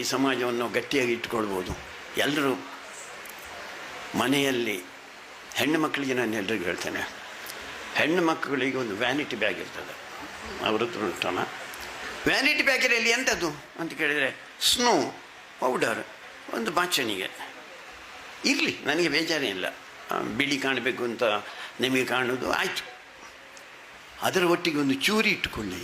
ಈ ಸಮಾಜವನ್ನು ಗಟ್ಟಿಯಾಗಿ ಇಟ್ಕೊಳ್ಬೋದು ಎಲ್ಲರೂ ಮನೆಯಲ್ಲಿ ಹೆಣ್ಣು ಮಕ್ಕಳಿಗೆ ನಾನು ಎಲ್ರಿಗೂ ಹೇಳ್ತೇನೆ, ಹೆಣ್ಣು ಮಕ್ಕಳಿಗೆ ಒಂದು ವ್ಯಾನಿಟಿ ಬ್ಯಾಗ್ ಇರ್ತದೆ. ಅವರತ್ರ ಹತ್ರ ವ್ಯಾನಿಟಿ ಬ್ಯಾಗಿನಲ್ಲಿ ಎಂಥದ್ದು ಅಂತ ಕೇಳಿದರೆ ಸ್ನೋ ಪೌಡರ್ ಒಂದು ಬಾಚಣಿಗೆ. ಇರಲಿ, ನನಗೆ ಬೇಜಾರೇ ಇಲ್ಲ. ಬಿಳಿ ಕಾಣಬೇಕು ಅಂತ ನಿಮಗೆ ಕಾಣೋದು ಆಯಿತು. ಅದರ ಒಟ್ಟಿಗೆ ಒಂದು ಚೂರಿ ಇಟ್ಟುಕೊಳ್ಳಿ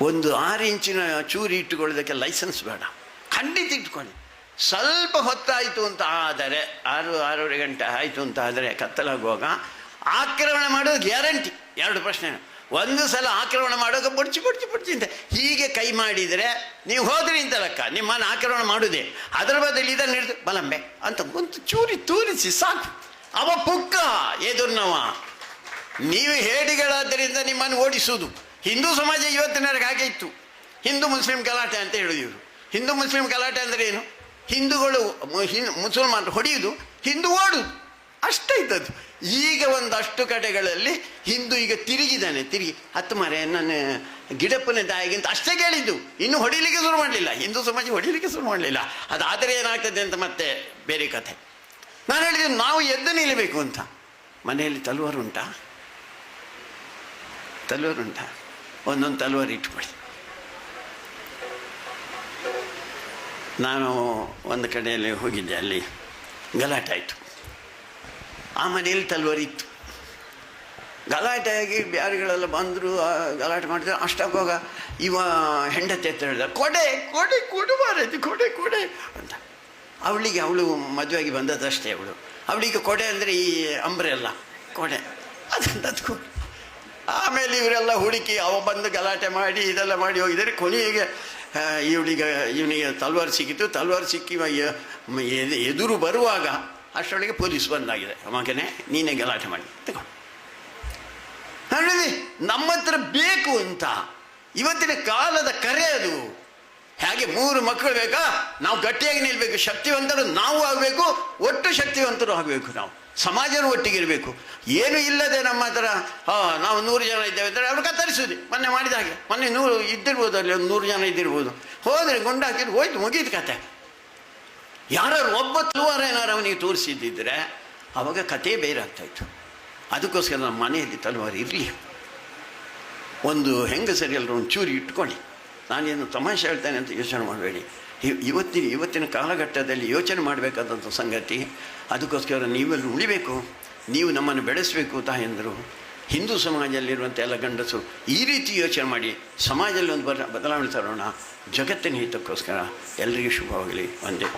ಒಂದು ಆರು ಇಂಚಿನ ಚೂರಿ ಇಟ್ಟುಕೊಳ್ಳೋದಕ್ಕೆ ಲೈಸೆನ್ಸ್ ಬೇಡ. ಖಂಡಿತ ಇಟ್ಕೊಳ್ಳಿ. ಸ್ವಲ್ಪ ಹೊತ್ತಾಯಿತು ಅಂತ ಆದರೆ, ಆರು, ಆರೂವರೆ ಗಂಟೆ ಆಯಿತು ಅಂತ ಆದರೆ ಕತ್ತಲಾಗುವಾಗ ಆಕ್ರಮಣ ಮಾಡೋದು ಗ್ಯಾರಂಟಿ ಎರಡು ಪ್ರಶ್ನೆ. ಒಂದು ಸಲ ಆಕ್ರಮಣ ಮಾಡೋಕೆ ಬಡ್ಚಿ ಬಡ್ಚಿ ಬಡ್ಚಿ ಅಂತ ಹೀಗೆ ಕೈ ಮಾಡಿದರೆ ನೀವು ಹೋದ್ರಿ ಅಂತ ಲೆಕ್ಕ. ನಿಮ್ಮನ್ನು ಆಕ್ರಮಣ ಮಾಡುವುದೇ. ಅದರ ಬದಲು ಇದನ್ನು ಹಿಡಿದು ಬಲಂಬೆ ಅಂತ ಒಂದು ಚೂರಿ ತೂರಿಸಿ ಸಾಕು. ಅವ ಪುಕ್ಕ ಎದುರ್ನವ. ನೀವು ಹೇಡಿಗಳಾದ್ದರಿಂದ ನಿಮ್ಮನ್ನು ಓಡಿಸುವುದು. ಹಿಂದೂ ಸಮಾಜ ಇವತ್ತಿನವರೆಗೆ ಹಾಗೆ ಇತ್ತು. ಹಿಂದೂ ಮುಸ್ಲಿಂ ಗಲಾಟೆ ಅಂತ ಹೇಳಿದ್ರು. ಹಿಂದೂ ಮುಸ್ಲಿಂ ಗಲಾಟೆ ಅಂದರೆ ಏನು? ಹಿಂದೂಗಳು ಮುಸಲ್ಮಾನರು ಹೊಡೆಯುವುದು ಹಿಂದೂ ಓಡುದು. ಅಷ್ಟೇ ಇದ್ದದ್ದು. ಈಗ ಒಂದಷ್ಟು ಕಡೆಗಳಲ್ಲಿ ಹಿಂದೂ ಈಗ ತಿರುಗಿದ್ದಾನೆ ತಿರುಗಿ. ಹತ್ತು ಮರೆ ನಾನು ಗಿಡಪ್ಪನ ತಾಯಿಗಿಂತ ಅಷ್ಟೇ ಕೇಳಿದ್ದು. ಇನ್ನು ಹೊಡಿಲಿಕ್ಕೆ ಶುರು ಮಾಡಲಿಲ್ಲ. ಹಿಂದೂ ಸಮಾಜ ಹೊಡಿಲಿಕ್ಕೆ ಶುರು ಮಾಡಲಿಲ್ಲ. ಅದಾದರೆ ಏನಾಗ್ತದೆ ಅಂತ ಮತ್ತೆ ಬೇರೆ ಕಥೆ. ನಾನು ಹೇಳಿದ್ದು ನಾವು ಎದ್ದು ನಿಲ್ಲಬೇಕು ಅಂತ. ಮನೆಯಲ್ಲಿ ತಲವಾರು ಉಂಟಾ? ತಲವಾರು ಉಂಟಾ? ಒಂದೊಂದು ತಲವಾರು ಇಟ್ಕೊಳ್ಳಿ. ನಾನು ಒಂದು ಕಡೆಯಲ್ಲಿ ಹೋಗಿದ್ದೆ, ಅಲ್ಲಿ ಗಲಾಟೆ ಆಯಿತು. ಆ ಮನೆಯಲ್ಲಿ ತಲ್ವಾರಿ ಇತ್ತು. ಗಲಾಟೆ ಆಗಿ ಬ್ಯಾರಿಗಳೆಲ್ಲ ಬಂದರು ಗಲಾಟೆ ಮಾಡಿದ್ರು ಅಷ್ಟಾಗುವಾಗ ಇವ ಹೆಂಡತಿ ಅಂತ ಹೇಳಿದ, ಕೊಡೆ ಕೊಡೆ, ಕೊಡು ಮಾರೈತಿ, ಕೊಡೆ ಕೊಡೆ ಅಂತ. ಅವಳಿಗೆ, ಅವಳು ಮದುವೆಯಾಗಿ ಬಂದದಷ್ಟೇ ಅವಳು. ಅವಳಿಗೆ ಕೊಡೆ ಅಂದರೆ ಈ ಅಂಬ್ರೆಲ್ಲ ಕೊಡೆ. ಅದನ್ನು ಆಮೇಲೆ ಇವರೆಲ್ಲ ಹುಡುಕಿ ಅವ ಬಂದು ಗಲಾಟೆ ಮಾಡಿ ಇದೆಲ್ಲ ಮಾಡಿ ಹೋಗಿದ್ದಾರೆ. ಕೊನೆಗೆ ಇವಳಿಗೆ, ಇವನಿಗೆ ತಲ್ವಾರ್ ಸಿಕ್ಕಿತು ತಲ್ವಾರ್ ಸಿಕ್ಕಿ ಎದುರು ಬರುವಾಗ ಅಷ್ಟರೊಳಗೆ ಪೊಲೀಸ್ ಬಂದಾಗಿದೆ. ಮಗನೇ ನೀನೇ ಗಲಾಟೆ ಮಾಡಿ. ತಗೊಂಡು ನಮ್ಮ ಹತ್ರ ಬೇಕು ಅಂತ. ಇವತ್ತಿನ ಕಾಲದ ಕರೆ ಅದು. ಹೇಗೆ ಮೂರು ಮಕ್ಕಳು ಬೇಕಾ? ನಾವು ಗಟ್ಟಿಯಾಗಿ ನಿಲ್ಬೇಕು. ಶಕ್ತಿವಂತರು ನಾವು ಆಗಬೇಕು. ಒಟ್ಟು ಶಕ್ತಿವಂತರು ಆಗಬೇಕು ನಾವು. ಸಮಾಜನೂ ಒಟ್ಟಿಗಿರಬೇಕು ಏನು ಇಲ್ಲದೆ ನಮ್ಮ ಹತ್ರ ನಾವು ನೂರು ಜನ ಇದ್ದೇವೆ ಅಂದರೆ ಅವ್ರು ಕತ್ತರಿಸೋದು ಮೊನ್ನೆ ಮಾಡಿದ ಹಾಗೆ. ಮೊನ್ನೆ ನೂರು ಇದ್ದಿರ್ಬೋದು, ಅಲ್ಲಿ ಒಂದು ನೂರು ಜನ ಇದ್ದಿರ್ಬೋದು. ಹೋದರೆ ಗುಂಡು ಹಾಕಿದ್ರು, ಹೋಯ್ತು, ಮುಗೀತು ಕತೆ. ಯಾರು ಒಬ್ಬ ತುವಾರ ಏನಾರು ಅವನಿಗೆ ತೋರಿಸಿದ್ದಿದ್ರೆ ಅವಾಗ ಕತೆ ಬೇರೆ ಆಗ್ತಾಯಿತ್ತು. ಅದಕ್ಕೋಸ್ಕರ ನಮ್ಮ ಮನೆಯಲ್ಲಿ ತಲವಾರು ಇರಲಿ. ಒಂದು ಹೆಂಗಸರಿ ಎಲ್ಲರೂ ಒಂದು ಚೂರಿ ಇಟ್ಕೊಳ್ಳಿ. ನಾನೇನು ತಮಾಷೆ ಹೇಳ್ತೇನೆ ಅಂತ ಯೋಚನೆ ಮಾಡಬೇಡಿ. ಇವತ್ತಿನ ಇವತ್ತಿನ ಕಾಲಘಟ್ಟದಲ್ಲಿ ಯೋಚನೆ ಮಾಡಬೇಕಾದಂಥ ಸಂಗತಿ, ಅದಕ್ಕೋಸ್ಕರ ನೀವೆಲ್ಲ ಉಳಿಬೇಕು, ನೀವು ನಮ್ಮನ್ನು ಬೆಳೆಸಬೇಕು ತಾಯಂದರು ಹಿಂದೂ ಸಮಾಜದಲ್ಲಿರುವಂಥ ಎಲ್ಲ ಗಂಡಸು ಈ ರೀತಿ ಯೋಚನೆ ಮಾಡಿ, ಸಮಾಜದಲ್ಲಿ ಒಂದು ಬದಲಾವಣೆ ತರೋಣ. ಜಗತ್ತಿನ ಹಿತಕ್ಕೋಸ್ಕರ ಎಲ್ಲರಿಗೂ ಶುಭವಾಗಲಿ. ಒಂದೇ